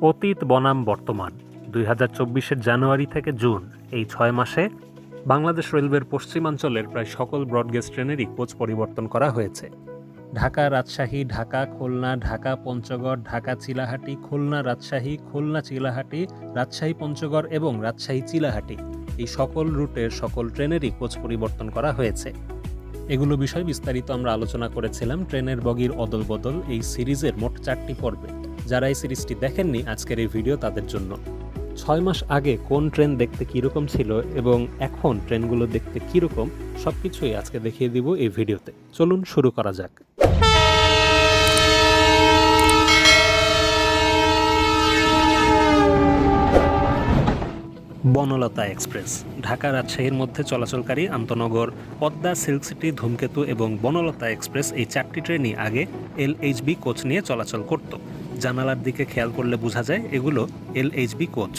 অতীত বনাম বর্তমান, দুই হাজার চব্বিশের জানুয়ারি থেকে জুন, এই ছয় মাসে বাংলাদেশ রেলওয়ের পশ্চিমাঞ্চলের প্রায় সকল ব্রডগেজ ট্রেনেরই কোচ পরিবর্তন করা হয়েছে। ঢাকা রাজশাহী, ঢাকা খুলনা, ঢাকা পঞ্চগড়, ঢাকা চিলাহাটি, খুলনা রাজশাহী, খুলনা চিলাহাটি, রাজশাহী পঞ্চগড় এবং রাজশাহী চিলাহাটি, এই সকল রুটের সকল ট্রেনেরই কোচ পরিবর্তন করা হয়েছে। এগুলো বিষয় বিস্তারিত আমরা আলোচনা করেছিলাম ট্রেনের বগির অদল বদল এই সিরিজের মোট চারটি পর্বে। যারা এই সিরিজটি দেখেননি, আজকের এই ভিডিও তাদের জন্য। ছয় মাস আগে কোন ট্রেন দেখতে কীরকম ছিল এবং এখন ট্রেনগুলো দেখতে কীরকম সব কিছুই আজকে দেখিয়ে দিব এই ভিডিওতে। চলুন শুরু করা যাক। বনলতা এক্সপ্রেস, ঢাকা রাজশাহীর মধ্যে চলাচলকারী আন্তনগর, পদ্মা, সিল্ক সিটি, ধূমকেতু এবং বনলতা এক্সপ্রেস এই চারটি ট্রেনই আগে এলএইচবি কোচ নিয়ে চলাচল করত। জানালার দিকে খেয়াল করলে বোঝা যায় এগুলো এলএইচবি কোচ।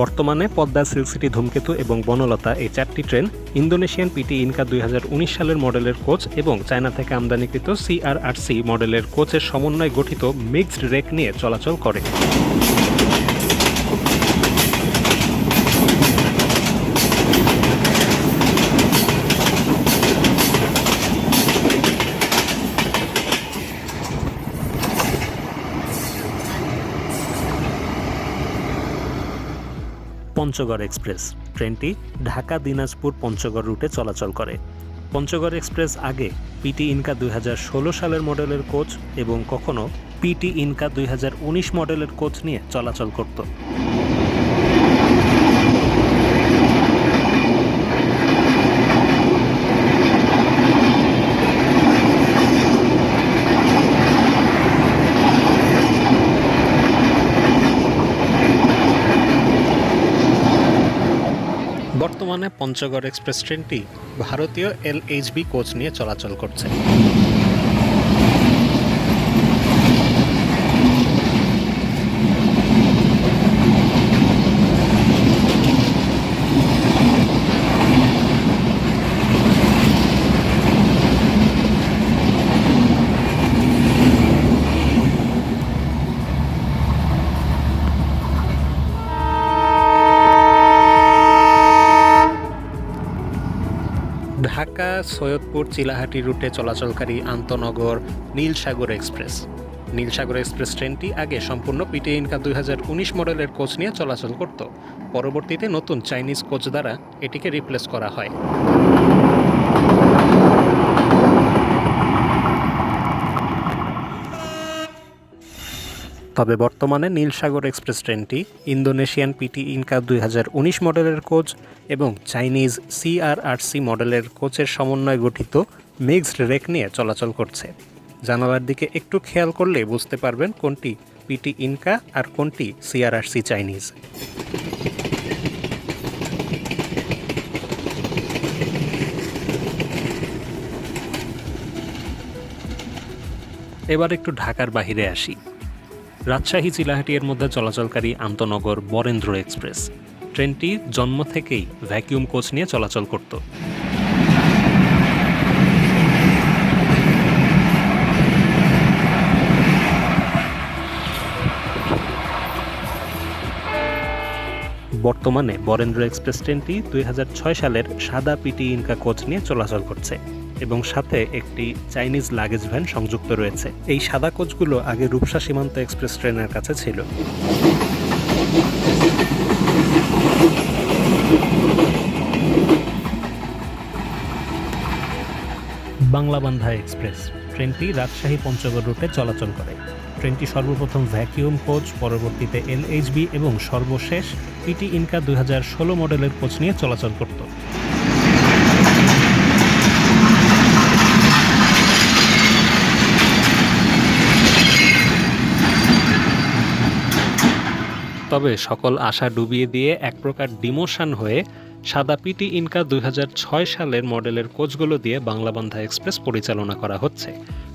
বর্তমানে পদ্মা সিল্ক সিটি ধূমকেতু এবং বনলতা এই চারটি ট্রেন ইন্দোনেশিয়ান পিটি ইনকা দুই হাজার উনিশ সালের মডেলের কোচ এবং চায়না থেকে আমদানিকৃত সিআরআরসি মডেলের কোচের সমন্বয়ে গঠিত মিক্সড রেক নিয়ে চলাচল করে। পঞ্চগড় এক্সপ্রেস। ট্রেনটি ঢাকা দিনাজপুর পঞ্চগড় রুটে চলাচল করে। পঞ্চগড় এক্সপ্রেস আগে পিটি ইনকা দুই হাজার ষোলো সালের মডেলের কোচ এবং কখনও পিটি ইনকা দুই হাজার উনিশ মডেলের কোচ নিয়ে চলাচল করত বর্তমানে পঞ্চগড় এক্সপ্রেস ট্রেনটি ভারতীয় এলএইচবি কোচ নিয়ে চলাচল করছে ঢাকা সৈয়দপুর চিলাহাটি রুটে চলাচলকারী আন্তনগর নীলসাগর এক্সপ্রেস। নীলসাগর এক্সপ্রেস ট্রেনটি আগে সম্পূর্ণ পিটি ইনকা দুই মডেলের কোচ নিয়ে চলাচল করত। পরবর্তীতে নতুন চাইনিজ কোচ দ্বারা এটিকে রিপ্লেস করা হয়। তবে বর্তমানে নীলসাগর এক্সপ্রেস ট্রেনটি ইন্দোনেশিয়ান পিটি ইনকা দুই হাজার উনিশ মডেলের কোচ এবং চাইনিজ সিআরআরসি মডেলের কোচের সমন্বয়ে গঠিত মিক্সড রেক নিয়ে চলাচল করছে। জানালার দিকে একটু খেয়াল করলে বুঝতে পারবেন কোনটি পিটি ইনকা আর কোনটি সিআরআরসি চাইনিজ। এবার একটু ঢাকার বাহিরে আসি। রাজশাহী চিলাহাটি এর মধ্যে চলাচলকারী আন্তনগর বরেন্দ্র এক্সপ্রেস। ট্রেনটি জন্ম থেকেই ভ্যাকিউম কোচ নিয়ে চলাচল করত। বর্তমানে বরেন্দ্র এক্সপ্রেস ট্রেনটি দুই হাজার ছয় সালের সাদা পিটি ইনকা কোচ নিয়ে চলাচল করছে। এবং সাথে একটি চাইনিজ লাগেজ ভ্যান সংযুক্ত রয়েছে। এই সাদা কোচগুলো আগে রূপসা সীমান্ত এক্সপ্রেস ট্রেনের কাছে ছিল। বাংলাবান্ধা এক্সপ্রেস, ট্রেনটি রাজশাহী পঞ্চগড় রুটে চলাচল করে। ট্রেনটি সর্বপ্রথম ভ্যাকিউম কোচ পরবর্তীতে এলএইচবি এবং সর্বশেষ পিটি ইনকা দুই হাজার ষোলো মডেলের কোচ নিয়ে চলাচল করত। তবে সকল আশা ডুবিয়ে দিয়ে এক প্রকার ডিমোশন হয়ে সাদা পিটি ইনকা দুই হাজার ছয় সালের মডেলের কোচগুলো দিয়ে বাংলাবান্ধা এক্সপ্রেস পরিচালনা করা হচ্ছে।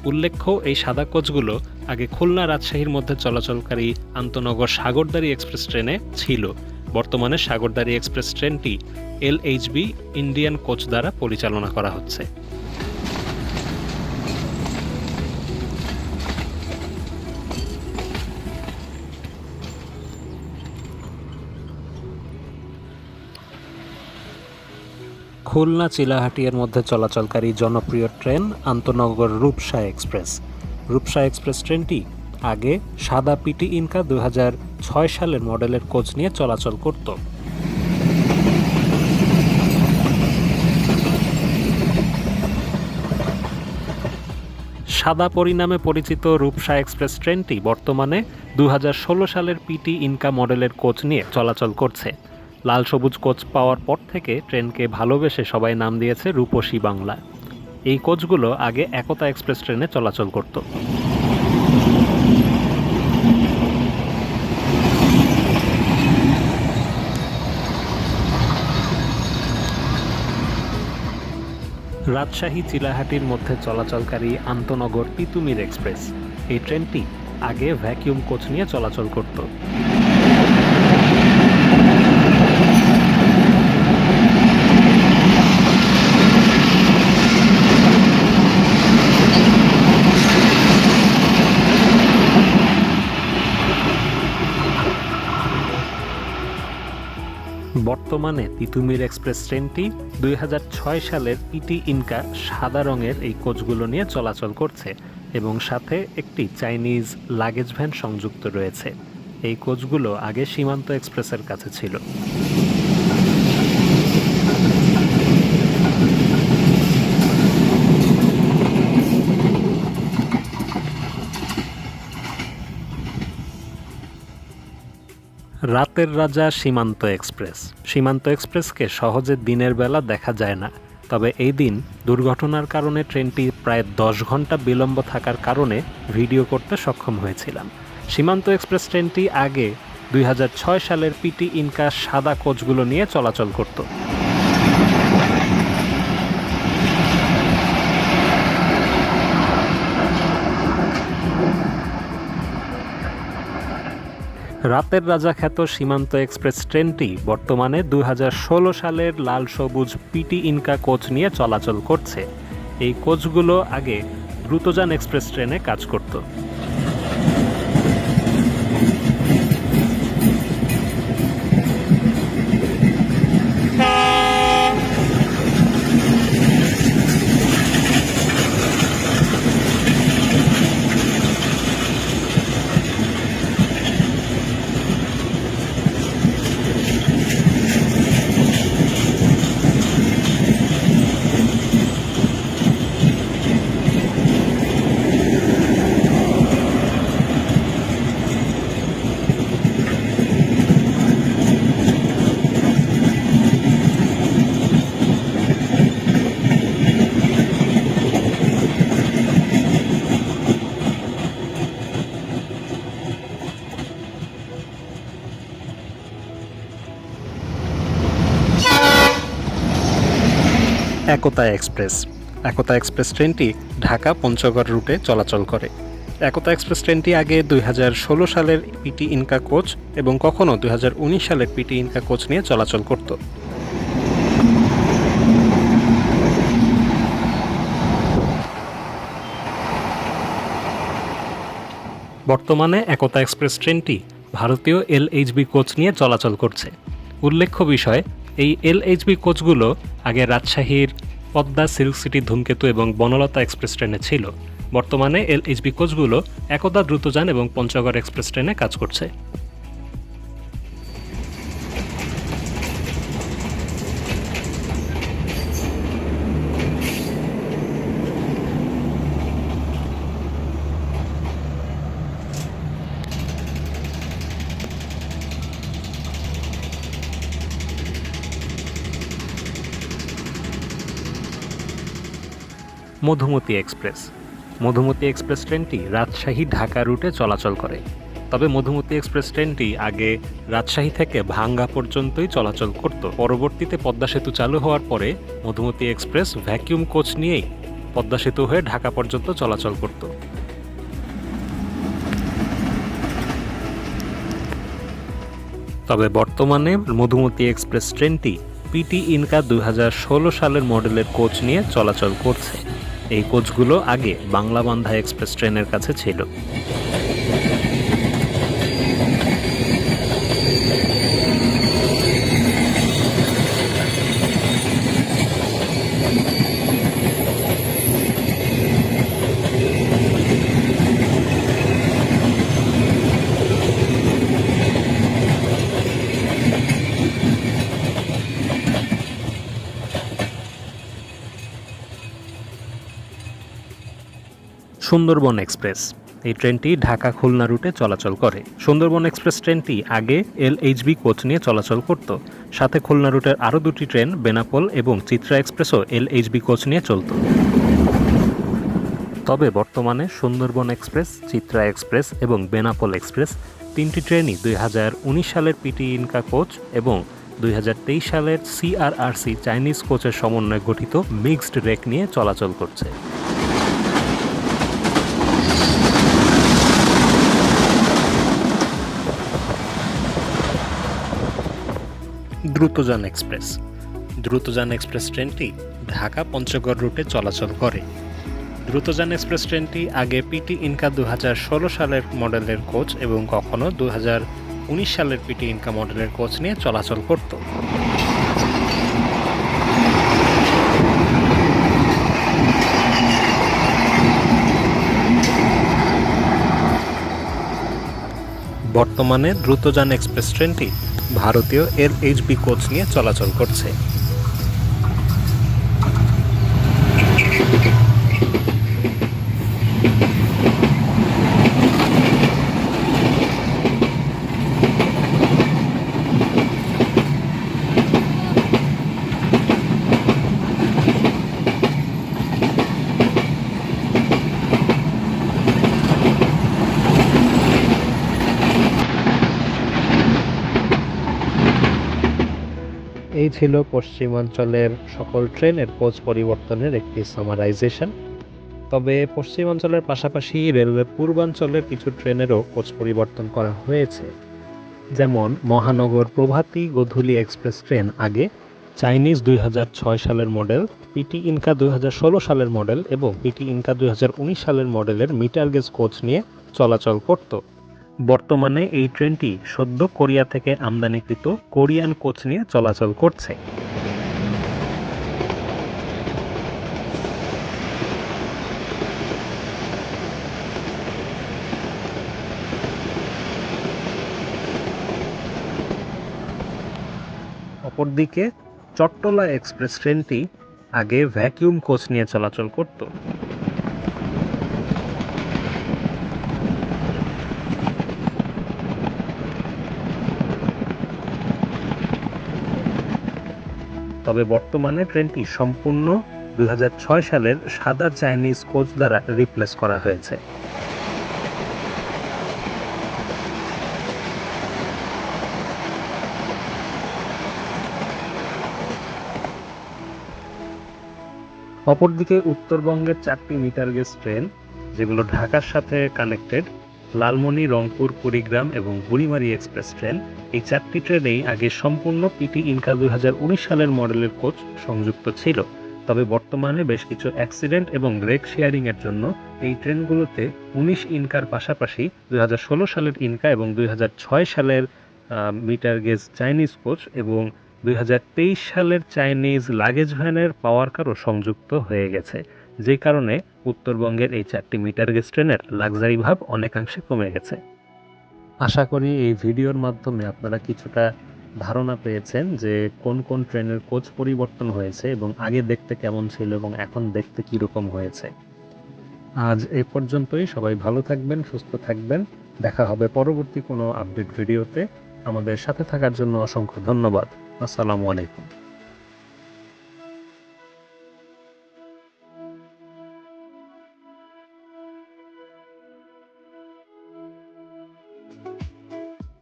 উল্লেখ্য, এই সাদা কোচগুলো আগে খুলনা রাজশাহীর মধ্যে চলাচলকারী আন্তনগর সাগরদারি এক্সপ্রেস ট্রেনে ছিল। বর্তমানে সাগরদারি এক্সপ্রেস ট্রেনটি এলএইচবি ইন্ডিয়ান কোচ দ্বারা পরিচালনা করা হচ্ছে। খুলনা চিলাহাটি এর মধ্যে চলাচলকারী জনপ্রিয় ট্রেন আন্তনগর রূপসা এক্সপ্রেস। রূপসা এক্সপ্রেস ট্রেনটি আগে সাদা পিটি ইনকা দু ছয় সালের মডেলের কোচ নিয়ে চলাচল করত। সাদা পরিণামে পরিচিত রূপসা এক্সপ্রেস ট্রেনটি বর্তমানে দু হাজার ষোলো সালের পিটি ইনকা মডেলের কোচ নিয়ে চলাচল করছে। লাল সবুজ কোচ পাওয়ার পর থেকে ট্রেনকে ভালোবেসে সবাই নাম দিয়েছে রূপসী বাংলা। এই কোচগুলো আগে একতা এক্সপ্রেস ট্রেনে চলাচল করত। রাজশাহী চিলাহাটির মধ্যে চলাচলকারী আন্তনগর তিতুমির এক্সপ্রেস। এই ট্রেনটি আগে ভ্যাকিউম কোচ নিয়ে চলাচল করত। বর্তমানে তিতুমির এক্সপ্রেস ট্রেনটি দুই হাজার ছয় সালের ইটি ইনকা সাদা রঙের এই কোচগুলো নিয়ে চলাচল করছে এবং সাথে একটি চাইনিজ লাগেজ ভ্যান সংযুক্ত রয়েছে। এই কোচগুলো আগে সীমান্ত এক্সপ্রেসের কাছে ছিল। রাতের রাজা সীমান্ত এক্সপ্রেস। সীমান্ত এক্সপ্রেসকে সহজে দিনের বেলা দেখা যায় না। তবে এই দিন দুর্ঘটনার কারণে ট্রেনটি প্রায় দশ ঘণ্টা বিলম্ব থাকার কারণে ভিডিও করতে সক্ষম হয়েছিলাম। সীমান্ত এক্সপ্রেস ট্রেনটি আগে দুই হাজার ছয় সালের পিটি ইনকা সাদা কোচগুলো নিয়ে চলাচল করত। রাতের রাজা খ্যাত সীমান্ত এক্সপ্রেস ট্রেনটি বর্তমানে দু হাজার ষোলো সালের লাল সবুজ পিটি ইনকা কোচ নিয়ে চলাচল করছে। এই কোচগুলো আগে দ্রুতযান এক্সপ্রেস ট্রেনে কাজ করত। একতা এক্সপ্রেস। একতা এক্সপ্রেস ট্রেনটি ঢাকা পঞ্চগড় রুটে চলাচল করে। একতা এক্সপ্রেস ট্রেনটি আগে দুই হাজার ষোলো সালের পিটি ইনকা কোচ এবং কখনও দুই সালের পিটি ইনকা কোচ নিয়ে চলাচল করত। বর্তমানে একতা এক্সপ্রেস ট্রেনটি ভারতীয় এলএইচবি কোচ নিয়ে চলাচল করছে। উল্লেখ্য বিষয়, এই এলএইচবি কোচগুলো আগে রাজশাহীর পদ্মা, সিল্ক সিটি, ধূমকেতু এবং বনলতা এক্সপ্রেস ট্রেনে ছিল। বর্তমানে এলএইচবি কোচগুলো একদা দ্রুতযান এবং পঞ্চগড় এক্সপ্রেস ট্রেনে কাজ করছে। মধুমতি এক্সপ্রেস। মধুমতি এক্সপ্রেস ট্রেনটি রাজশাহী ঢাকা রুটে চলাচল করে। তবে মধুমতি এক্সপ্রেস ট্রেনটি আগে রাজশাহী থেকে ভাঙ্গা পর্যন্তই চলাচল করত। পরবর্তীতে পদ্মা সেতু চালু হওয়ার পরে মধুমতি এক্সপ্রেস ভ্যাকিউম কোচ নিয়েই পদ্মা সেতু হয়ে ঢাকা পর্যন্ত চলাচল করত। তবে বর্তমানে মধুমতি এক্সপ্রেস ট্রেনটি পিটি ইনকা দু হাজার ষোলো সালের মডেলের কোচ নিয়ে চলাচল করছে। এই কোচগুলো আগে বাংলাবান্ধা এক্সপ্রেস ট্রেনের কাছে ছিল। সুন্দরবন এক্সপ্রেস। এই ট্রেনটি ঢাকা খুলনা রুটে চলাচল করে। সুন্দরবন এক্সপ্রেস ট্রেনটি আগে এলএইচবি কোচ নিয়ে চলাচল করত। সাথে খুলনা রুটের আরও দুটি ট্রেন, বেনাপোল এবং চিত্রা এক্সপ্রেসও এলএইচবি কোচ নিয়ে চলত। তবে বর্তমানে সুন্দরবন এক্সপ্রেস, চিত্রা এক্সপ্রেস এবং বেনাপোল এক্সপ্রেস তিনটি ট্রেনই দুই হাজার উনিশ সালের পিটি ইনকা কোচ এবং দুই হাজার তেইশ সালের সিআরআরসি চাইনিজ কোচের সমন্বয়ে গঠিত মিক্সড রেক নিয়ে চলাচল করছে। দ্রুতযান এক্সপ্রেস। দ্রুতযান এক্সপ্রেস ট্রেনটি ঢাকা পঞ্চগড় রুটে চলাচল করে। দ্রুতযান এক্সপ্রেস ট্রেনটি আগে পিটি ইনকা দু হাজার ষোলো সালের মডেলের কোচ এবং কখনও দু উনিশ সালের পিটি ইনকা মডেলের কোচ নিয়ে চলাচল করত। বর্তমানে দ্রুতযান এক্সপ্রেস ট্রেনটি ভারতীয় এলএইচবি কোচ নিয়ে চলাচল করছে। ছিল পশ্চিমাঞ্চলের সকল ট্রেনের কোচ পরিবর্তনের একটি সামারাইজেশন তবে পশ্চিমাঞ্চলের পাশাপাশি রেলওয়ে পূর্বাঞ্চলের কিছু ট্রেনেরও কোচ পরিবর্তন করা হয়েছে। যেমন মহানগর প্রভাতী গোধূলি এক্সপ্রেস ট্রেন আগে, চাইনিজ দুই হাজার ছয় সালের মডেল, পিটি ইনকা দুই হাজার ষোলো সালের মডেল এবং পিটি ইনকা দুই হাজার উনিশ সালের মডেলের মিটার গেজ কোচ নিয়ে চলাচল করত। বর্তমানে এই ট্রেনটি সদ্য কোরিয়া থেকে আমদানিকৃত কোরিয়ান কোচ নিয়ে চলাচল করছে। অপরদিকে চট্টলা এক্সপ্রেস ট্রেনটি আগে ভ্যাকিউম কোচ নিয়ে চলাচল করত। তবে বর্তমানে ট্রেনটি সম্পূর্ণ দু হাজার ছয় সালের সাদা চাইনিজ কোচ দ্বারা রিপ্লেস করা হয়েছে। অপরদিকে উত্তরবঙ্গের চারটি মিটার গেজ ট্রেন যেগুলো ঢাকার সাথে কানেক্টেড লালমনি, রংপুর, কুড়িগ্রাম এবং বুড়িমারি এক্সপ্রেস ট্রেন। এই চারটি ট্রেনেই আগে সম্পূর্ণ পিটি ইনকা দু হাজার উনিশ সালের মডেলের কোচ সংযুক্ত ছিল। তবে বর্তমানে বেশ কিছু অ্যাক্সিডেন্ট এবং ব্রেক শেয়ারিং এর জন্য এই ট্রেনগুলোতে উনিশ ইনকার পাশাপাশি দুই হাজার ষোলো সালের ইনকা এবং দুই হাজার ছয় সালের মিটার গেজ চাইনিজ কোচ এবং দুই হাজার তেইশ সালের চাইনিজ লাগেজ ভ্যানের পাওয়ার কারও সংযুক্ত হয়ে গেছে। যে কারণে উত্তরবঙ্গের এই চারটি মিটার গেজ ট্রেনের লাক্সারি ভাব অনেকাংশে কমে গেছে। আশা করি এই ভিডিওর মাধ্যমে আপনারা কিছুটা ধারণা পেয়েছেন যে কোন কোন ট্রেনের কোচ পরিবর্তন হয়েছে এবং আগে দেখতে কেমন ছিল এবং এখন দেখতে কীরকম হয়েছে। আজ এই পর্যন্তই, সবাই ভালো থাকবেন, সুস্থ থাকবেন। দেখা হবে পরবর্তী কোনো আপডেট ভিডিওতে। আমাদের সাথে থাকার জন্য অসংখ্য ধন্যবাদ। আসসালামু আলাইকুম।